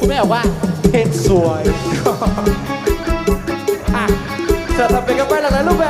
คุณแม่บอกว่าเพชรสวยอะจะทำเป็นกาแฟหลากหลายรูปแบบ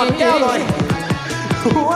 อดแก้วหน่ยหัว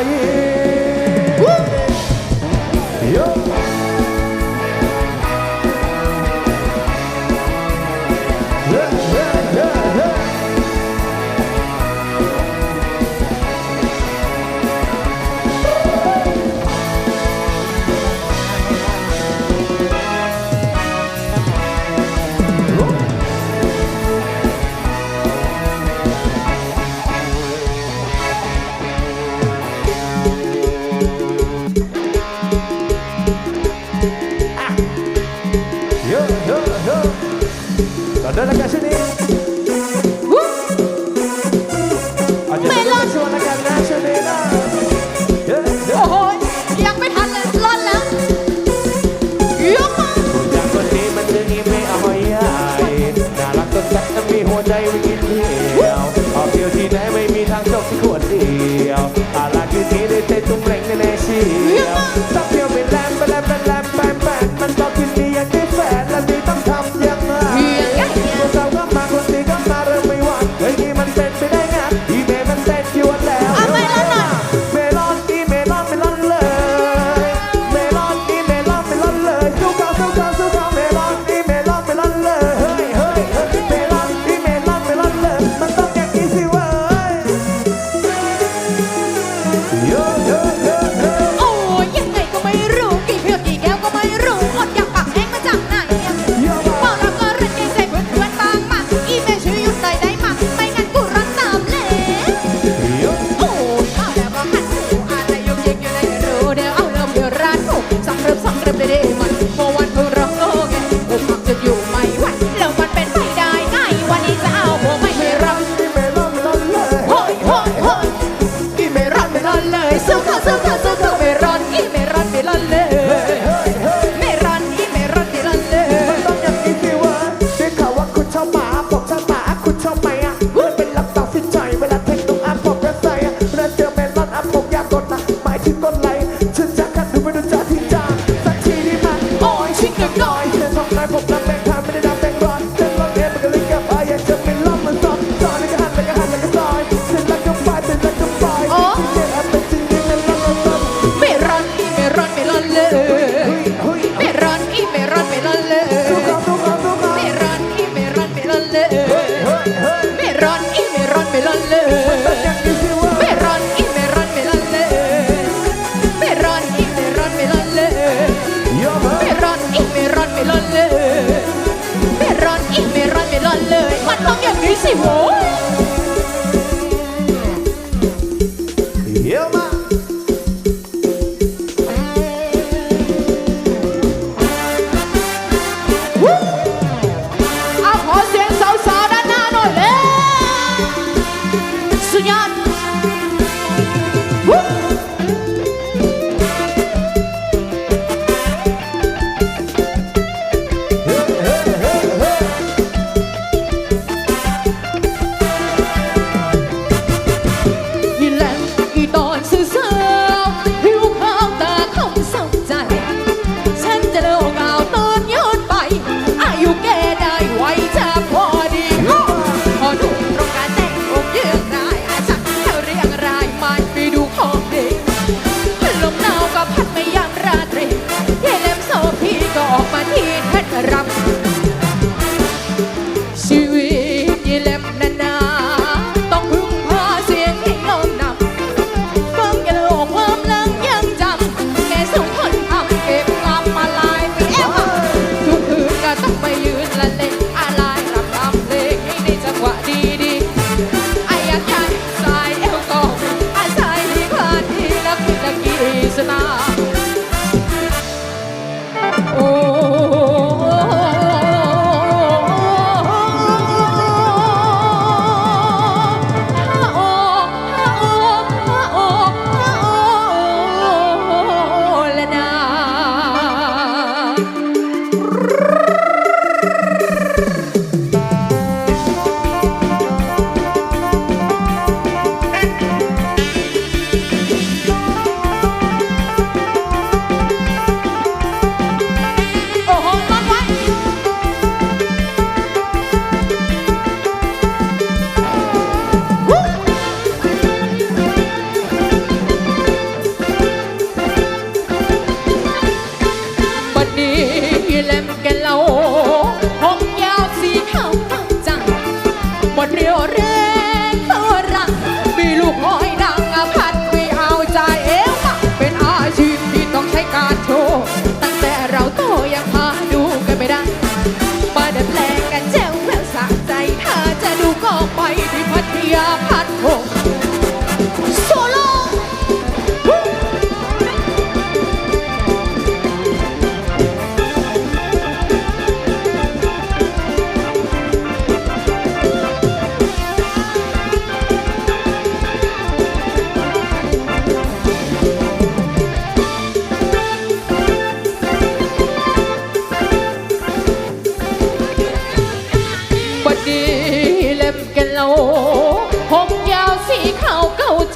Israel. Another question is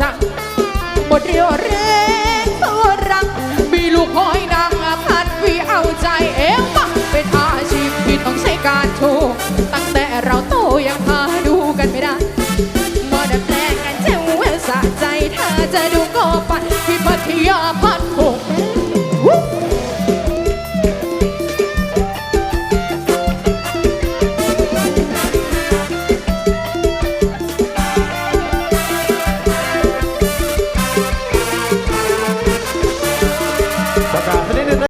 จังหมเรียวแรงเท่รัง มีลูกห้อยนางพันวีเอาใจเอ็มเป็นอาชีพที่ต้องใช้การโชว์ตั้งแต่เราโตยังหาดูกันไม่ได้มาดัดแปลงกันเจ้าสะใจเธอจะดูก็ไป